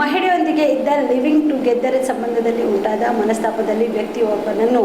ಮಹಿಳೆಯೊಂದಿಗೆ ಇದ್ದ living together ಸಂಬಂಧದಲ್ಲಿ ಉಂಟಾದ ಮನಸ್ತಾಪದಲ್ಲಿ ವ್ಯಕ್ತಿಯೊಬ್ಬನನ್ನು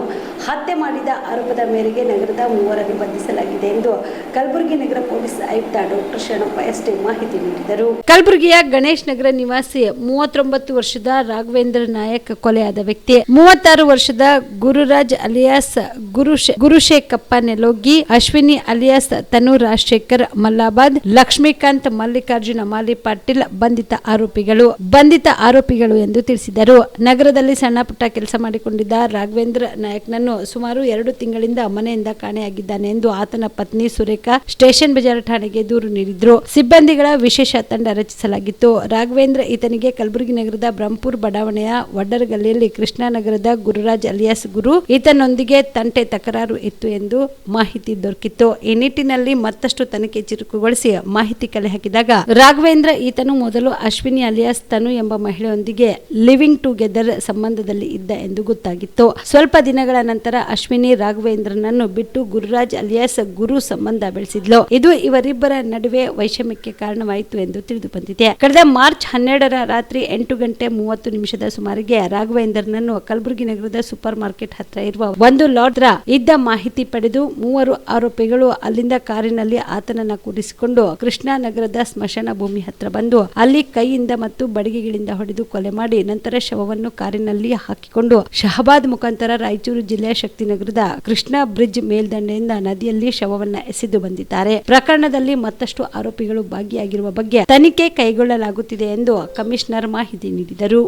ಹತ್ಯೆ ಮಾಡಿದ ಆರೋಪದ ಮೇರೆಗೆ ನಗರದ ಮೂವರನ್ನು ಬಂಧಿಸಲಾಗಿದೆ ಎಂದು ಕಲಬುರಗಿ ನಗರ ಪೊಲೀಸ್ ಆಯುಕ್ತ ಡಾಕ್ಟರ್ ಶರಣಪ್ಪ ಎಸ್ಟಿ ಮಾಹಿತಿ ನೀಡಿದರು. ಕಲಬುರಗಿಯ ಗಣೇಶ್ ನಗರ ನಿವಾಸಿ, ಮೂವತ್ತೊಂಬತ್ತು ವರ್ಷದ ರಾಘವೇಂದ್ರ ನಾಯಕ್ ಕೊಲೆಯಾದ ವ್ಯಕ್ತಿ, ಮೂವತ್ತಾರು ವರ್ಷದ ಗುರುರಾಜ್ ಅಲಿಯಾಸ್ ಗುರುಶೇ ಗುರುಶೇಖಪ್ಪ ನೆಲೋಗಿ, ಅಶ್ವಿನಿ ಅಲಿಯಾಸ್ ತನು ರಾಜಶೇಖರ್ ಮಲ್ಲಾಬಾದ್, ಲಕ್ಷ್ಮೀಕಾಂತ್ ಮಲ್ಲಿಕಾರ್ಜುನ ಮಾಲಿ ಪಾಟೀಲ್ ಬಂಧಿತ ಆರೋಪಿಗಳು. ಬಂಧಿತ ಆರೋಪಿಗಳು ಎಂದು ತಿಳಿಸಿದರು. ನಗರದಲ್ಲಿ ಸಣ್ಣಪುಟ್ಟ ಕೆಲಸ ಮಾಡಿಕೊಂಡಿದ್ದ ರಾಘವೇಂದ್ರ ನಾಯಕ್ನನ್ನು ಸುಮಾರು ಎರಡು ತಿಂಗಳಿಂದ ಮನೆಯಿಂದ ಕಾಣೆಯಾಗಿದ್ದಾನೆ ಎಂದು ಆತನ ಪತ್ನಿ ಸುರೇಖಾ ಸ್ಟೇಷನ್ ಬಜಾರ್ ಠಾಣೆಗೆ ದೂರು ನೀಡಿದ್ರು. ಸಿಬ್ಬಂದಿಗಳ ವಿಶೇಷ ತಂಡ ರಚಿಸಲಾಗಿತ್ತು. ರಾಘವೇಂದ್ರ ಈತನಿಗೆ ಕಲಬುರಗಿ ನಗರದ ಬ್ರಹ್ಮಪುರ್ ಬಡಾವಣೆಯ ವಡ್ಡರಗಲ್ಲಿಯಲ್ಲಿ ಕೃಷ್ಣಾನಗರದ ಗುರುರಾಜ್ ಅಲಿಯಾಸ್ ಗುರು ಈತನೊಂದಿಗೆ ತಂಟೆ ತಕರಾರು ಇತ್ತು ಎಂದು ಮಾಹಿತಿ ದೊರಕಿತ್ತು. ಈ ನಿಟ್ಟಿನಲ್ಲಿ ಮತ್ತಷ್ಟು ತನಿಖೆ ಚುರುಕುಗೊಳಿಸಿ ಮಾಹಿತಿ ಕಲೆ ಹಾಕಿದಾಗ ರಾಘವೇಂದ್ರ ಈತನು ಮೊದಲು ಅಶ್ವಿನಿ ಅಲಿಯಾಸ್ ಎಂಬ ಮಹಿಳೆಯೊಂದಿಗೆ ಲಿವಿಂಗ್ ಟುಗೆದರ್ ಸಂಬಂಧದಲ್ಲಿ ಇದ್ದ ಎಂದು ಗೊತ್ತಾಗಿತ್ತು. ಸ್ವಲ್ಪ ದಿನಗಳ ನಂತರ ಅಶ್ವಿನಿ ರಾಘವೇಂದ್ರನನ್ನು ಬಿಟ್ಟು ಗುರುರಾಜ್ ಅಲಿಯಾಸ್ ಗುರು ಸಂಬಂಧ ಬೆಳೆಸಿದ್ಲು. ಇದು ಇವರಿಬ್ಬರ ನಡುವೆ ವೈಷಮ್ಯಕ್ಕೆ ಕಾರಣವಾಯಿತು ಎಂದು ತಿಳಿದು ಬಂದಿದೆ ಕಳೆದ ಮಾರ್ಚ್ ಹನ್ನೆರಡರ ರಾತ್ರಿ ಎಂಟು ಗಂಟೆ ಮೂವತ್ತು ನಿಮಿಷದ ಸುಮಾರಿಗೆ ರಾಘವೇಂದ್ರನನ್ನು ಕಲಬುರಗಿ ನಗರದ ಸೂಪರ್ ಮಾರ್ಕೆಟ್ ಹತ್ರ ಇರುವ ಒಂದು ಲಾಡ್ರ ಇದ್ದ ಮಾಹಿತಿ ಪಡೆದು ಮೂವರು ಆರೋಪಿಗಳು ಅಲ್ಲಿಂದ ಕಾರಿನಲ್ಲಿ ಆತನನ್ನ ಕೂಡಿಸಿಕೊಂಡು ಕೃಷ್ಣಾ ನಗರದ ಸ್ಮಶಾನ ಭೂಮಿ ಹತ್ರ ಬಂದು ಅಲ್ಲಿ ಕೈಯಿಂದ ಮತ್ತು ಬಡಿಗೆಗಳಿಂದ ಹೊಡೆದು ಕೊಲೆ ಮಾಡಿ ನಂತರ ಶವವನ್ನು ಕಾರಿನಲ್ಲಿ ಹಾಕಿಕೊಂಡು ಶಹಬಾದ್ ಮುಖಾಂತರ ರಾಯಚೂರು ಜಿಲ್ಲೆಯ ಶಕ್ತಿನಗರದ ಕೃಷ್ಣ ಬ್ರಿಡ್ಜ್ ಮೇಲ್ದಂಡೆಯಿಂದ ನದಿಯಲ್ಲಿ ಶವವನ್ನು ಎಸೆದು ಬಂದಿದ್ದಾರೆ. ಪ್ರಕರಣದಲ್ಲಿ ಮತ್ತಷ್ಟು ಆರೋಪಿಗಳು ಭಾಗಿಯಾಗಿರುವ ಬಗ್ಗೆ ತನಿಖೆ ಕೈಗೊಳ್ಳಲಾಗುತ್ತಿದೆ ಎಂದು ಕಮಿಷನರ್ ಮಾಹಿತಿ ನೀಡಿದರು.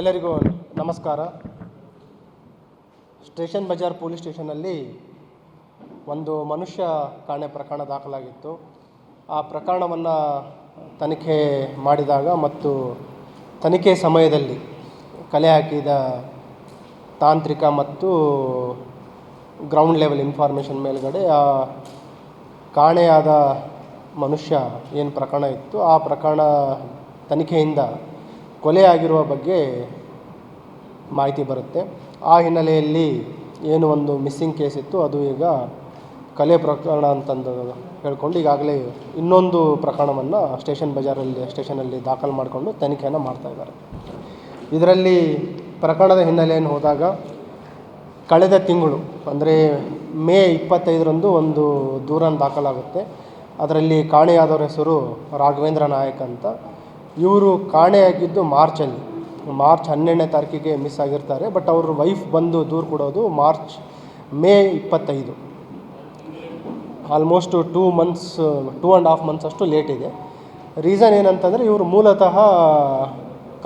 ಎಲ್ಲರಿಗೂ ನಮಸ್ಕಾರ. ಸ್ಟೇಷನ್ ಬಜಾರ್ ಪೊಲೀಸ್ ಸ್ಟೇಷನಲ್ಲಿ ಒಂದು ಮನುಷ್ಯ ಕಾಣೆ ಪ್ರಕರಣ ದಾಖಲಾಗಿತ್ತು. ಆ ಪ್ರಕರಣವನ್ನು ತನಿಖೆ ಮಾಡಿದಾಗ ಮತ್ತು ತನಿಖೆ ಸಮಯದಲ್ಲಿ ಕಲೆ ಹಾಕಿದ ತಾಂತ್ರಿಕ ಮತ್ತು ಗ್ರೌಂಡ್ ಲೆವೆಲ್ ಇನ್ಫಾರ್ಮೇಷನ್ ಮೇಲುಗಡೆ ಆ ಕಾಣೆಯಾದ ಮನುಷ್ಯ ಏನು ಪ್ರಕರಣ ಇತ್ತು, ಆ ಪ್ರಕರಣ ತನಿಖೆಯಿಂದ ಕೊಲೆಯಾಗಿರುವ ಬಗ್ಗೆ ಮಾಹಿತಿ ಬರುತ್ತೆ. ಆ ಹಿನ್ನೆಲೆಯಲ್ಲಿ ಏನು ಒಂದು ಮಿಸ್ಸಿಂಗ್ ಕೇಸ್ ಇತ್ತು, ಅದು ಈಗ ಕಲೆ ಪ್ರಕರಣ ಅಂತಂದು ಹೇಳ್ಕೊಂಡು ಈಗಾಗಲೇ ಇನ್ನೊಂದು ಪ್ರಕರಣವನ್ನು ಸ್ಟೇಷನ್ ಬಜಾರಲ್ಲಿ, ಸ್ಟೇಷನಲ್ಲಿ ದಾಖಲು ಮಾಡಿಕೊಂಡು ತನಿಖೆಯನ್ನು ಮಾಡ್ತಾ ಇದ್ದಾರೆ. ಇದರಲ್ಲಿ ಪ್ರಕರಣದ ಹಿನ್ನೆಲೆಯನ್ನು ಹೋದಾಗ ಕಳೆದ ತಿಂಗಳು, ಅಂದರೆ ಮೇ ಇಪ್ಪತ್ತೈದರಂದು ಒಂದು ದೂರನ್ನು ದಾಖಲಾಗುತ್ತೆ. ಅದರಲ್ಲಿ ಕಾಣೆಯಾದವರ ಹೆಸರು ರಾಘವೇಂದ್ರ ನಾಯಕ್ ಅಂತ. ಇವರು ಕಾಣೆಯಾಗಿದ್ದು ಮಾರ್ಚಲ್ಲಿ, ಮಾರ್ಚ್ ಹನ್ನೆರಡನೇ ತಾರೀಕಿಗೆ ಮಿಸ್ ಆಗಿರ್ತಾರೆ. ಬಟ್ ಅವರು ವೈಫ್ ಬಂದು ದೂರು ಕೊಡೋದು ಮಾರ್ಚ್ ಮೇ ಇಪ್ಪತ್ತೈದು. Almost two months two and half months ಅಷ್ಟು ಲೇಟ್ ಇದೆ. ರೀಸನ್ ಏನಂತಂದರೆ ಇವರು ಮೂಲತಃ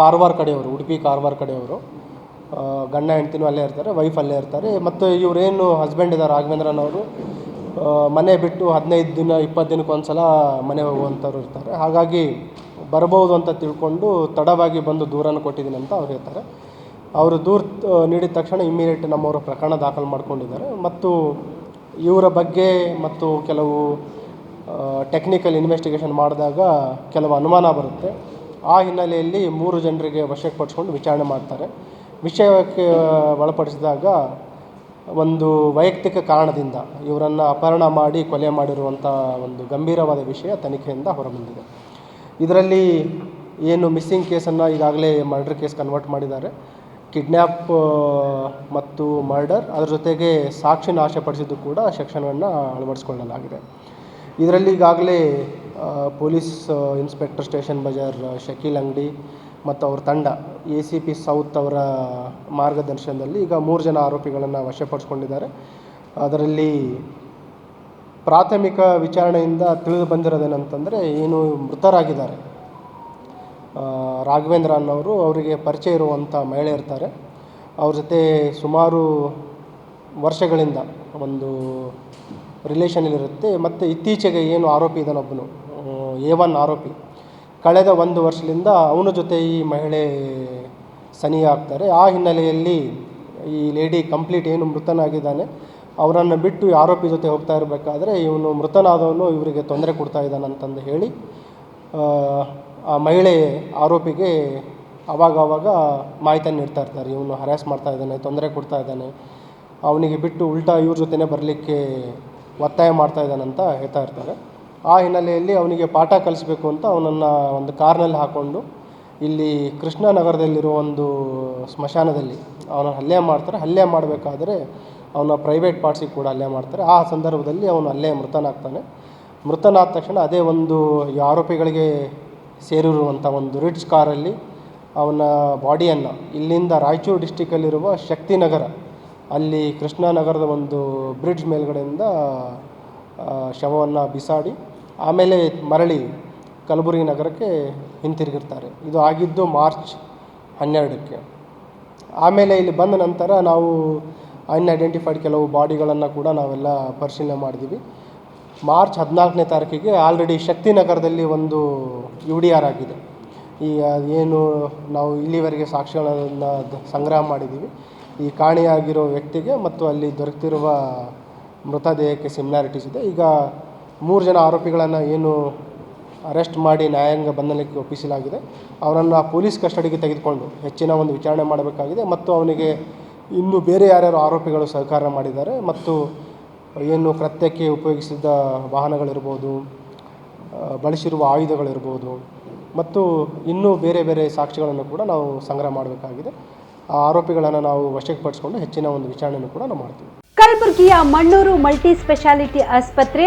ಕಾರವಾರ ಕಡೆಯವರು, ಉಡುಪಿ ಕಾರವಾರ ಕಡೆಯವರು. ಗಂಡ ಹೆಂಡ್ತಿನೂ ಅಲ್ಲೇ ಇರ್ತಾರೆ ವೈಫ್ ಅಲ್ಲೇ ಇರ್ತಾರೆ. ಮತ್ತು ಇವರೇನು ಹಸ್ಬೆಂಡ್ ಇದ್ದಾರೆ ರಾಘವೇಂದ್ರನವರು ಮನೆ ಬಿಟ್ಟು ಹದಿನೈದು ದಿನ, ಇಪ್ಪತ್ತು ದಿನಕ್ಕೆ ಸಲ ಮನೆ ಹೋಗುವಂಥವ್ರು ಇರ್ತಾರೆ. ಹಾಗಾಗಿ ಬರ್ಬೋದು ಅಂತ ತಿಳ್ಕೊಂಡು ತಡವಾಗಿ ಬಂದು ದೂರನ್ನು ಕೊಟ್ಟಿದ್ದೀನಿ ಅಂತ ಅವ್ರು ಹೇಳ್ತಾರೆ. ಅವರು ದೂರ ನೀಡಿದ ತಕ್ಷಣ ಇಮ್ಮಿಡಿಯೇಟ್ ನಮ್ಮವರು ಪ್ರಕರಣ ದಾಖಲು ಮಾಡ್ಕೊಂಡಿದ್ದಾರೆ. ಮತ್ತು ಇವರ ಬಗ್ಗೆ ಮತ್ತು ಕೆಲವು ಟೆಕ್ನಿಕಲ್ ಇನ್ವೆಸ್ಟಿಗೇಷನ್ ಮಾಡಿದಾಗ ಕೆಲವು ಅನುಮಾನ ಬರುತ್ತೆ. ಆ ಹಿನ್ನೆಲೆಯಲ್ಲಿ ಮೂರು ಜನರಿಗೆ ವಶಕ್ಕೆ ಪಡಿಸ್ಕೊಂಡು ವಿಚಾರಣೆ ಮಾಡ್ತಾರೆ. ವಿಷಯಕ್ಕೆ ಒಳಪಡಿಸಿದಾಗ ಒಂದು ವೈಯಕ್ತಿಕ ಕಾರಣದಿಂದ ಇವರನ್ನು ಅಪಹರಣ ಮಾಡಿ ಕೊಲೆ ಮಾಡಿರುವಂಥ ಒಂದು ಗಂಭೀರವಾದ ವಿಷಯ ತನಿಖೆಯಿಂದ ಹೊರಬಂದಿದೆ. ಇದರಲ್ಲಿ ಏನು ಮಿಸ್ಸಿಂಗ್ ಕೇಸನ್ನು ಈಗಾಗಲೇ ಮರ್ಡ್ರ್ ಕೇಸ್ ಕನ್ವರ್ಟ್ ಮಾಡಿದ್ದಾರೆ. ಕಿಡ್ನ್ಯಾಪ್ ಮತ್ತು ಮರ್ಡರ್, ಅದರ ಜೊತೆಗೆ ಸಾಕ್ಷಿ ನಾಶಪಡಿಸಿದ್ದು ಕೂಡ ಸೆಕ್ಷನನ್ನು ಅಳವಡಿಸ್ಕೊಳ್ಳಲಾಗಿದೆ. ಇದರಲ್ಲಿ ಈಗಾಗಲೇ police inspector station bazaar Shakeel Angadi ಮತ್ತು ಅವ್ರ ತಂಡ ಎ ಸಿ ಪಿ ಸೌತ್ ಅವರ ಮಾರ್ಗದರ್ಶನದಲ್ಲಿ ಈಗ ಮೂರು ಜನ ಆರೋಪಿಗಳನ್ನು ವಶಪಡಿಸ್ಕೊಂಡಿದ್ದಾರೆ. ಅದರಲ್ಲಿ ಪ್ರಾಥಮಿಕ ವಿಚಾರಣೆಯಿಂದ ತಿಳಿದು ಬಂದಿರೋದೇನಂತಂದರೆ, ಏನು ಮೃತರಾಗಿದ್ದಾರೆ. ರಾಘವೇಂದ್ರ ಅನ್ನೋರು ಅವರಿಗೆ ಪರಿಚಯ ಇರುವಂಥ ಮಹಿಳೆ ಇರ್ತಾರೆ. ಅವ್ರ ಜೊತೆ ಸುಮಾರು ವರ್ಷಗಳಿಂದ ಒಂದು ರಿಲೇಷನಲ್ಲಿರುತ್ತೆ ಮತ್ತು ಇತ್ತೀಚೆಗೆ ಏನು ಆರೋಪಿ ಇದ್ದಾನೊಬ್ಬನು ಎ ಒನ್ ಆರೋಪಿ. ಕಳೆದ ಒಂದು ವರ್ಷದಿಂದ ಅವನ ಜೊತೆ ಈ ಮಹಿಳೆ ಸನಿ ಆಗ್ತಾರೆ. ಆ ಹಿನ್ನೆಲೆಯಲ್ಲಿ ಈ ಲೇಡಿ ಕಂಪ್ಲೀಟ್ ಏನು ಮೃತನಾಗಿದ್ದಾನೆ. ಅವರನ್ನು ಬಿಟ್ಟು ಆರೋಪಿ ಜೊತೆ ಹೋಗ್ತಾ ಇರಬೇಕಾದ್ರೆ ಇವನು ಮೃತನಾದವನು, ಇವರಿಗೆ ತೊಂದರೆ ಕೊಡ್ತಾ ಇದ್ದಾನಂತಂದು ಹೇಳಿ ಆ, ಮಹಿಳೆ ಆರೋಪಿಗೆ ಆವಾಗ ಆವಾಗ ಮಾಹಿತಿಯನ್ನು ನೀಡ್ತಾ ಇರ್ತಾರೆ. ಇವನು ಹರ್ಯಾಸ್ ಮಾಡ್ತಾ ಇದ್ದಾನೆ ತೊಂದರೆ ಕೊಡ್ತಾ ಇದ್ದಾನೆ. ಅವನಿಗೆ ಬಿಟ್ಟು ಉಲ್ಟಾ ಇವ್ರ ಜೊತೆನೇ ಬರಲಿಕ್ಕೆ ಒತ್ತಾಯ ಮಾಡ್ತಾ ಇದ್ದಾನಂತ ಹೇಳ್ತಾ ಇರ್ತಾರೆ. ಆ ಹಿನ್ನೆಲೆಯಲ್ಲಿ ಅವನಿಗೆ ಪಾಠ ಕಲಿಸ್ಬೇಕು ಅಂತ ಅವನನ್ನು ಒಂದು ಕಾರ್ನಲ್ಲಿ ಹಾಕ್ಕೊಂಡು ಇಲ್ಲಿ ಕೃಷ್ಣನಗರದಲ್ಲಿರೋ ಒಂದು ಸ್ಮಶಾನದಲ್ಲಿ ಅವನ ಹಲ್ಲೆ ಮಾಡ್ತಾರೆ. ಹಲ್ಲೆ ಮಾಡಬೇಕಾದ್ರೆ ಅವನ ಪ್ರೈವೇಟ್ ಪಾರ್ಟ್ಸಿಗೆ ಕೂಡ ಹಲ್ಲೆ ಮಾಡ್ತಾರೆ. ಆ ಸಂದರ್ಭದಲ್ಲಿ ಅವನು ಅಲ್ಲೇ ಮೃತನಾಗ್ತಾನೆ. ಮೃತನಾದ ತಕ್ಷಣ ಅದೇ ಒಂದು ಈ ಆರೋಪಿಗಳಿಗೆ ಸೇರಿರುವಂಥ ಒಂದು ರಿಡ್ಜ್ ಕಾರಲ್ಲಿ ಅವನ ಬಾಡಿಯನ್ನು ಇಲ್ಲಿಂದ ರಾಯಚೂರು ಡಿಸ್ಟಿಕಲ್ಲಿರುವ ಶಕ್ತಿನಗರ, ಅಲ್ಲಿ ಕೃಷ್ಣಾನಗರದ ಒಂದು ಬ್ರಿಡ್ಜ್ ಮೇಲ್ಗಡೆಯಿಂದ ಶವವನ್ನು ಬಿಸಾಡಿ ಆಮೇಲೆ ಮರಳಿ ಕಲಬುರಗಿ ನಗರಕ್ಕೆ ಹಿಂತಿರುಗಿರ್ತಾರೆ. ಇದು ಆಗಿದ್ದು ಮಾರ್ಚ್ ಹನ್ನೆರಡಕ್ಕೆ. ಆಮೇಲೆ ಇಲ್ಲಿ ಬಂದ ನಂತರ ನಾವು ಅನ್ಐಡೆಂಟಿಫೈಡ್ ಕೆಲವು ಬಾಡಿಗಳನ್ನು ಕೂಡ ನಾವೆಲ್ಲ ಪರಿಶೀಲನೆ ಮಾಡಿದ್ದೀವಿ. ಮಾರ್ಚ್ ಹದಿನಾಲ್ಕನೇ ತಾರೀಕಿಗೆ ಆಲ್ರೆಡಿ ಶಕ್ತಿನಗರದಲ್ಲಿ ಒಂದು ಯು ಡಿ ಆರ್ ಆಗಿದೆ. ಈ ಏನು ನಾವು ಇಲ್ಲಿವರೆಗೆ ಸಾಕ್ಷ್ಯಗಳನ್ನು ಸಂಗ್ರಹ ಮಾಡಿದ್ದೀವಿ ಈ ಕಾಣೆಯಾಗಿರೋ ವ್ಯಕ್ತಿಗೆ ಮತ್ತು ಅಲ್ಲಿ ದೊರೆತಿರುವ ಮೃತದೇಹಕ್ಕೆ ಸಿಮಿಲಾರಿಟೀಸ್ ಇದೆ. ಈಗ ಮೂರು ಜನ ಆರೋಪಿಗಳನ್ನು ಏನು ಅರೆಸ್ಟ್ ಮಾಡಿ ನ್ಯಾಯಾಂಗ ಬಂಧನಕ್ಕೆ ಒಪ್ಪಿಸಲಾಗಿದೆ. ಅವರನ್ನು ಪೊಲೀಸ್ ಕಸ್ಟಡಿಗೆ ತೆಗೆದುಕೊಂಡು ಹೆಚ್ಚಿನ ಒಂದು ವಿಚಾರಣೆ ಮಾಡಬೇಕಾಗಿದೆ. ಮತ್ತು ಅವನಿಗೆ ಇನ್ನು ಬೇರೆ ಯಾರ್ಯಾರು ಆರೋಪಿಗಳು ಸಹಕಾರ ಮಾಡಿದ್ದಾರೆ. ಮತ್ತು ಏನು ಕೃತ್ಯಕ್ಕೆ ಉಪಯೋಗಿಸಿದ ವಾಹನಗಳಿರ್ಬೋದು ಬಳಸಿರುವ ಆಯುಧಗಳಿರ್ಬೋದು, ಮತ್ತು ಇನ್ನೂ ಬೇರೆ ಬೇರೆ ಸಾಕ್ಷಿಗಳನ್ನು ಕೂಡ ನಾವು ಸಂಗ್ರಹ ಮಾಡಬೇಕಾಗಿದೆ. ಆ ಆರೋಪಿಗಳನ್ನು ನಾವು ವಶಕ್ಕೆ ಪಡಿಸ್ಕೊಂಡು ಹೆಚ್ಚಿನ ಒಂದು ವಿಚಾರಣೆಯನ್ನು ಕೂಡ ನಾವು ಮಾಡ್ತೀವಿ. ಕಲಬುರಗಿಯ ಮಣ್ಣೂರು ಮಲ್ಟಿ ಸ್ಪೆಷಾಲಿಟಿ ಆಸ್ಪತ್ರೆ